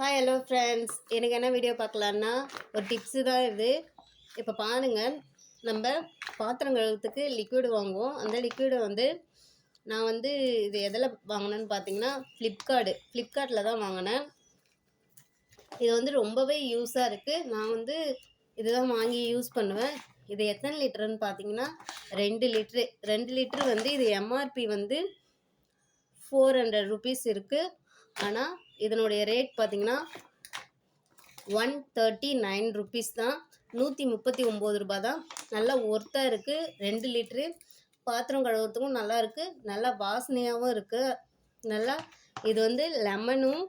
Hi hello friends எனக்கு என்ன video பார்க்கலான்னா ஒரு டிப்ஸு தான் இது. இப்போ பாருங்கள் நம்ம பாத்திரம் கழுவுறதுக்கு லிக்விடு வாங்குவோம். அந்த லிக்விடை வந்து நான் வந்து இது எதில் வாங்கினேன்னு பார்த்தீங்கன்னா ஃப்ளிப்கார்டு ஃப்ளிப்கார்ட்டில் தான் வாங்கினேன். இது வந்து ரொம்பவே யூஸாக இருக்குது நான் வந்து இதுதான் வாங்கி யூஸ் பண்ணுவேன். இது எத்தனை லிட்டருன்னு பார்த்தீங்கன்னா ரெண்டு லிட்ரு ரெண்டு லிட்ரு வந்து இது எம்ஆர்பி வந்து ஃபோர் ஹண்ட்ரட் ருபீஸ் இருக்குது ஆனால் இதனுடைய ரேட் பார்த்தீங்கன்னா ஒன் தேர்ட்டி நைன் ருபீஸ் தான். நூற்றி முப்பத்தி ஒம்பது ரூபா தான். நல்லா ஒர்த்தாக இருக்குது ரெண்டு லிட்ரு பாத்திரம் கழுவுறதுக்கும் நல்லா இருக்குது நல்லா வாசனையாகவும் இருக்குது நல்லா இது வந்து லெமனும்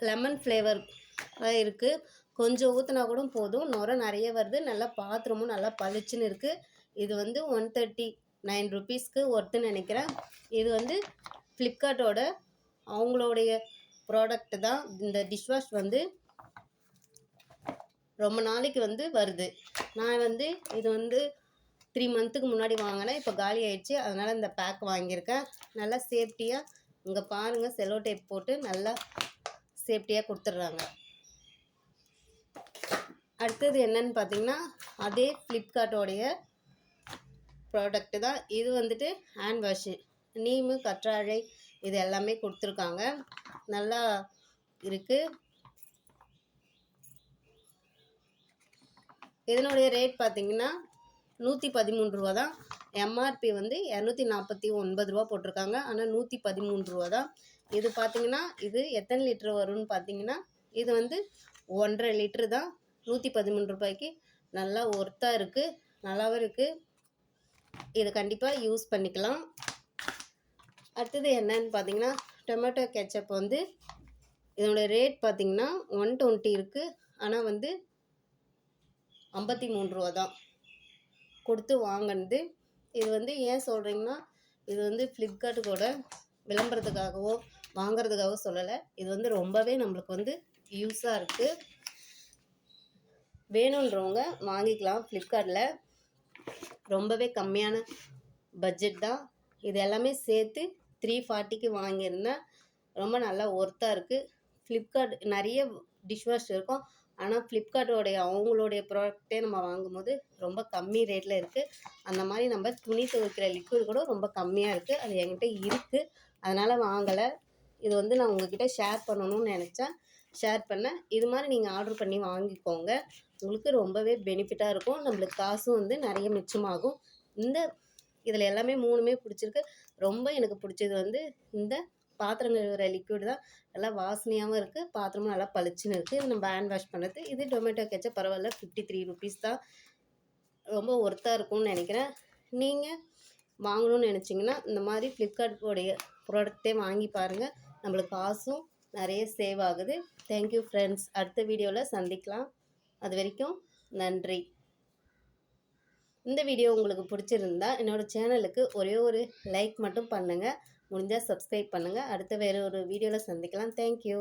லெமன் ஃப்ளேவர் இருக்குது கொஞ்சம் ஊற்றினா கூட போதும். நுர நிறைய வருது. நல்லா பாத்திரமும் நல்லா பளிச்சுன்னு இருக்குது இது வந்து ஒன் தேர்ட்டி நைன் ருபீஸ்க்கு ஒர்த்துன்னு நினைக்கிறேன். இது வந்து ஃப்ளிப்கார்ட்டோட அவங்களுடைய ப்ராடக்ட் தான் இந்த டிஷ்வாஷ் வந்து ரொம்ப நாளைக்கு வந்து வருது. நான் வந்து இது வந்து த்ரீ மந்த்துக்கு முன்னாடி வாங்கினேன். இப்போ காலி ஆயிடுச்சு. அதனால் இந்த பேக் வாங்கியிருக்கேன். நல்லா சேஃப்டியாக இங்கே பாருங்கள் செலோ டேப் போட்டு நல்லா சேஃப்டியாக கொடுத்துட்றாங்க. அடுத்தது என்னன்னு பார்த்தீங்கன்னா அதே ஃப்ளிப்கார்ட்டோடைய ப்ராடக்ட்டு தான். இது வந்துட்டு ஹேண்ட் வாஷு நீமு கற்றாழை இது எல்லாமே கொடுத்துருக்காங்க. நல்லா இருக்குது இதனுடைய ரேட் பார்த்தீங்கன்னா நூற்றி பதிமூணு ரூபா தான். எம்ஆர்பி வந்து இரநூத்தி நாற்பத்தி ஒன்பது ரூபா போட்டிருக்காங்க. ஆனால் நூற்றி பதிமூணு ரூபா தான். இது பார்த்தீங்கன்னா இது எத்தனை லிட்ரு வரும்னு பார்த்தீங்கன்னா இது வந்து ஒன்றரை லிட்ரு தான். நூற்றி பதிமூணு ரூபாய்க்கு நல்லா ஒர்த்தாக இருக்குது நல்லாவும் இருக்குது இது கண்டிப்பாக யூஸ் பண்ணிக்கலாம். அடுத்தது என்னன்னு பார்த்தீங்கன்னா டொமேட்டோ கெச்சப் வந்து இதனோட ரேட் பார்த்திங்கன்னா ஒன் டுவெண்ட்டி இருக்குது ஆனால் வந்து ஐம்பத்தி மூணு ரூபா தான். கொடுத்து வாங்கினது. இது வந்து ஏன் சொல்கிறீங்கன்னா இது வந்து ஃப்ளிப்கார்ட்டுக்கோட விளம்பரத்துக்காகவோ வாங்குறதுக்காகவோ சொல்லலை. இது வந்து ரொம்பவே நம்மளுக்கு வந்து யூஸாக இருக்குது வேணுன்றவங்க வாங்கிக்கலாம் ஃப்ளிப்கார்ட்டில் ரொம்பவே கம்மியான பட்ஜெட் தான். இது எல்லாமே சேர்த்து த்ரீ ஃபார்ட்டிக்கு வாங்கியிருந்தேன் ரொம்ப நல்லா ஒர்த்தாக இருக்குது ஃப்ளிப்கார்ட் நிறைய டிஷ் வாஷ் இருக்கும். ஆனால் ஃப்ளிப்கார்ட்டோடைய அவங்களுடைய ப்ராடக்ட்டே நம்ம வாங்கும்போது ரொம்ப கம்மி ரேட்டில் இருக்குது அந்த மாதிரி நம்ம துணி துவைக்கிற லிக்விட் கூட ரொம்ப கம்மியாக இருக்குது அது என்கிட்ட இருக்குது அதனால் வாங்கலை. இது வந்து நான் உங்ககிட்ட ஷேர் பண்ணணும்னு நினச்சேன். ஷேர் பண்ணேன் இது மாதிரி நீங்கள் ஆர்டர் பண்ணி வாங்கிக்கோங்க. உங்களுக்கு ரொம்பவே பெனிஃபிட்டாக இருக்கும். நம்மளுக்கு காசும் வந்து நிறைய மிச்சமாகும். இந்த இதில் எல்லாமே மூணுமே பிடிச்சிருக்கு. ரொம்ப எனக்கு பிடிச்சது வந்து இந்த பாத்திரம் கழுவுற லிக்விட் தான். நல்லா வாசனையாகவும் இருக்குது பாத்திரமும் நல்லா பளிச்சுன்னு இருக்குது இது நம்ம ஹேண்ட் வாஷ் பண்ணுறது இது டொமேட்டோ கெச்சப் பரவாயில்ல ஃபிஃப்டி த்ரீ ருபீஸ் தான். ரொம்ப ஒர்த்தாக இருக்கும்னு நினைக்கிறேன். நீங்கள் வாங்கணும்னு நினச்சிங்கன்னா இந்த மாதிரி ஃப்ளிப்கார்ட்டோடைய ப்ராடக்ட்டே வாங்கி பாருங்கள் நம்மளுக்கு காசும் நிறைய சேவ் ஆகுது. தேங்க்யூ ஃப்ரெண்ட்ஸ் அடுத்த வீடியோவில் சந்திக்கலாம். அது வரைக்கும் நன்றி. இந்த வீடியோ உங்களுக்கு பிடிச்சிருந்தா என்னோடய சேனலுக்கு ஒரே ஒரு லைக் மட்டும் பண்ணுங்கள் முடிஞ்சால் சப்ஸ்கிரைப் பண்ணுங்கள் அடுத்த வேறு ஒரு வீடியோவில் சந்திக்கலாம். தேங்க்யூ